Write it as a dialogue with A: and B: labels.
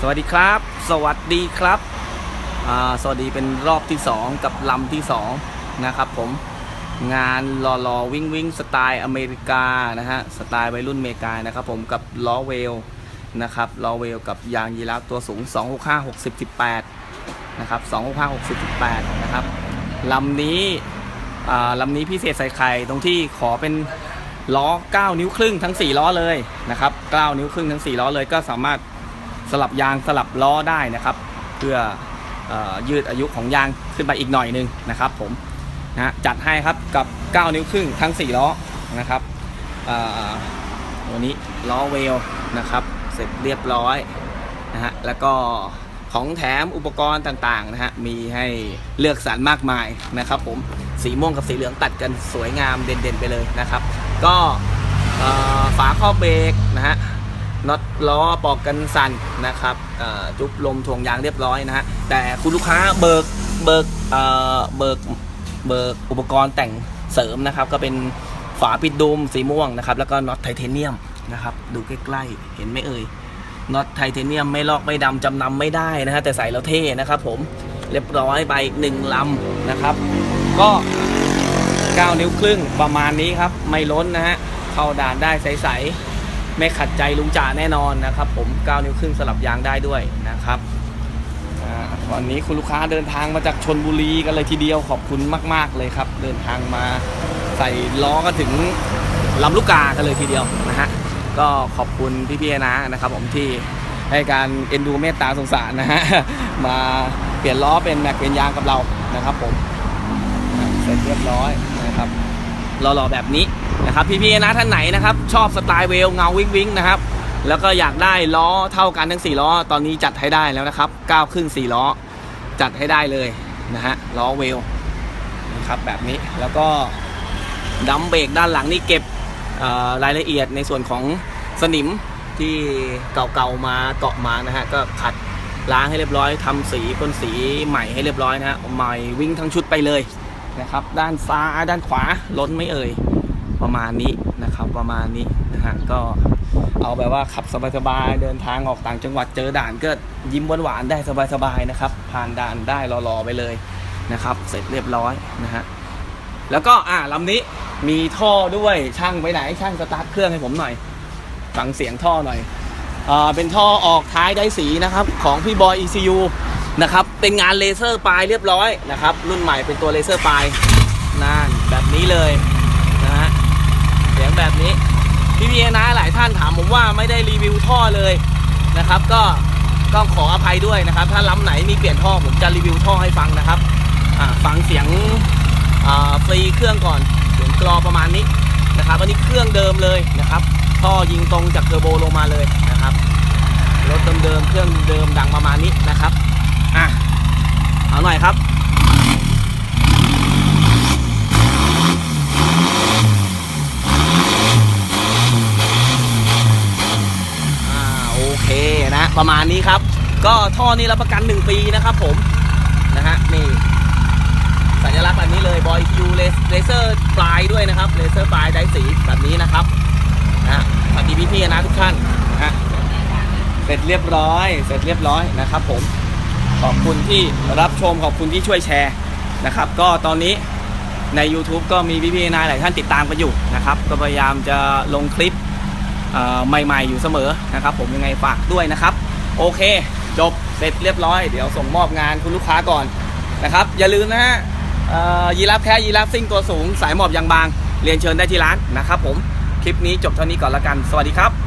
A: สวัสดีครับ สวัสดีครับสวัสดีเป็นรอบที่ 2 กับลำที่ 2 นะครับผมงานรอรอวิ่งวิ่งสไตล์อเมริกานะฮะสไตล์วัยรุ่นอเมริกานะครับผมกับล้อเวลนะครับล้อเวลกับยางยีราฟตัวสูง 265 60 18นะครับ265 60 18นะครับลำนี้ลำนี้พิเศษใส่ไข่ตรงที่ขอเป็นล้อ 9 นิ้วครึ่งทั้ง 4 ล้อเลยนะครับ 9 นิ้วครึ่งทั้ง 4 ล้อเลยก็สามารถ สลับยางสลับล้อได้นะครับ เพื่ออยืดอายุของยางขึ้นไปอีกหน่อยหนึงนะครับ ผมนะจัดให้ครับกับ 9 นิ้วครึ่งทั้ง 4 ล้อนะครับวันนี้ล้อเวลนะครับ เสร็จเรียบร้อยนะฮะแล้วก็ของแถมอุปกรณ์ต่างๆนะฮะมีให้เลือกสรรมากมายนะครับ ผมสีม่วงกับสีเหลืองตัดกันสวยงามเด่นๆไปเลยนะครับ ก็ฝาครอบเบรกนะฮะ น็อตล้อปอกกันสั่นนะครับจุบลมถ่วงยางเรียบร้อยนะฮะแต่คุณลูกค้าเบิกเบิกเอ่อเบิกเบิกอุปกรณ์แต่งเสริมนะครับก็เป็นฝาปิดดุมสีม่วงนะครับแล้วก็น็อตไทเทเนียมนะครับดูใกล้ๆเห็นไหมเอ่ยน็อตไทเทเนียมไม่ลอกไม่ดำจำนำไม่ได้นะฮะแต่ใส่แล้วเท่นะครับผมเรียบร้อยไปอีกหนึ่งลำนะครับ ก็ 9 นิ้วครึ่งประมาณนี้ครับ ไม่ล้นนะฮะเข้าด่านได้ใสๆ ไม่ขัดใจลุงจ่าแน่นอนนะครับ ผม9นิ้วครึ่งสลับยางได้ด้วยนะครับวันนี้คุณลูกค้าเดินทางมาจากชนบุรีกันเลยทีเดียวขอบคุณมาก ๆ เลยครับ เดินทางมาใส่ล้อกันถึงลำลูกกากันเลยทีเดียวนะฮะก็ขอบคุณพี่ๆนะนะครับ ผมที่ให้การเอ็นดูเมตตาสงสารนะฮะมาเปลี่ยนล้อเป็นแม็กเป็นยางกับเรานะครับ ผมเสร็จเรียบร้อยนะครับหล่อๆแบบนี้ นะครับพี่ๆนะท่านไหนนะครับ ชอบสไตล์เวลเงาวิงวิงนะครับ แล้วก็อยากได้ล้อเท่ากันทั้ง 4 ล้อ ตอนนี้จัดให้ได้แล้วนะครับ9ครึ่ง4ล้อ จัดให้ได้เลยนะฮะล้อเวลนะครับแบบนี้แล้วก็ดัมเบรกด้านหลังนี่เก็บรายละเอียดในส่วนของสนิมที่เก่าๆมาเกาะมานะฮะก็ขัดล้างให้เรียบร้อยทำสีพ่นสีใหม่ให้เรียบร้อยนะฮะใหม่วิ่งทั้งชุดไปเลยนะครับ ด้านซ้ายด้านขวาล้นไม่เอ่ย ประมาณนี้นะครับประมาณนี้นะฮะก็เอาแบบว่าขับสบายๆเดินทางออกต่างจังหวัดเจอด่านก็ยิ้มหวานๆได้สบายๆนะครับ ผ่านด่านได้รอๆไปเลยนะครับ เสร็จเรียบร้อยนะฮะแล้วก็อ่าลำนี้มีท่อด้วยช่างไปไหนช่างสตาร์ทเครื่องให้ผมหน่อยฟังเสียงท่อหน่อยอ่าเป็นท่อออกท้ายได้สีนะครับของพี่บอย ECU นะครับเป็นงานเลเซอร์ปลายเรียบร้อยนะครับรุ่นใหม่เป็นตัวเลเซอร์ปลายนั่นแบบนี้เลยนะฮะเสียงแบบนี้ พี่พีนะหลายท่านถาม ผมว่าไม่ได้รีวิวท่อเลยนะครับ ก็ก็ขออภัยด้วยนะครับ ถ้าล้ำไหนมีเปลี่ยนท่อผมจะรีวิวท่อให้ฟังนะครับอ่าฟังเสียงอ่าฟรีเครื่องก่อนเสียงกรอประมาณนี้นะครับอันนี้เครื่องเดิมเลยนะครับ ท่อยิงตรงจากเทอร์โบลงมาเลยนะครับรถเดิมๆเครื่องเดิมดังประมาณนี้นะครับอะเอาหน่อยครับ อ่า โอเคนะ ประมาณนี้ครับ ก็ท่อนี้รับประกัน 1 ปีนะครับผมนะฮะนี่สัญลักษณ์แบบนี้เลยบอยยูเลเซอร์ปลายด้วยนะครับเลเซอร์ปลายได้สีแบบนี้นะครับนะสวัสดีพี่ๆนะทุกท่านนะเสร็จเรียบร้อย เสร็จเรียบร้อยนะครับ ผมขอบคุณที่รับชมขอบคุณที่ช่วยแชร์นะครับ ก็ตอนนี้ใน YouTube ก็มีพี่ๆนายหลายท่านติดตามกันอยู่นะครับ ก็พยายามจะลงคลิป ใหม่ๆอยู่เสมอนะครับ ผมยังไงฝากด้วยนะครับ โอเค จบเสร็จเรียบร้อยเดี๋ยวส่งมอบงานคุณลูกค้าก่อนนะครับ อย่าลืมนะฮะยีราฟแค่ยีราฟซิ่งตัวสูง สายหมอบยางบาง เรียนเชิญได้ที่ร้านนะครับผม คลิปนี้จบเท่านี้ก่อนละกัน สวัสดีครับ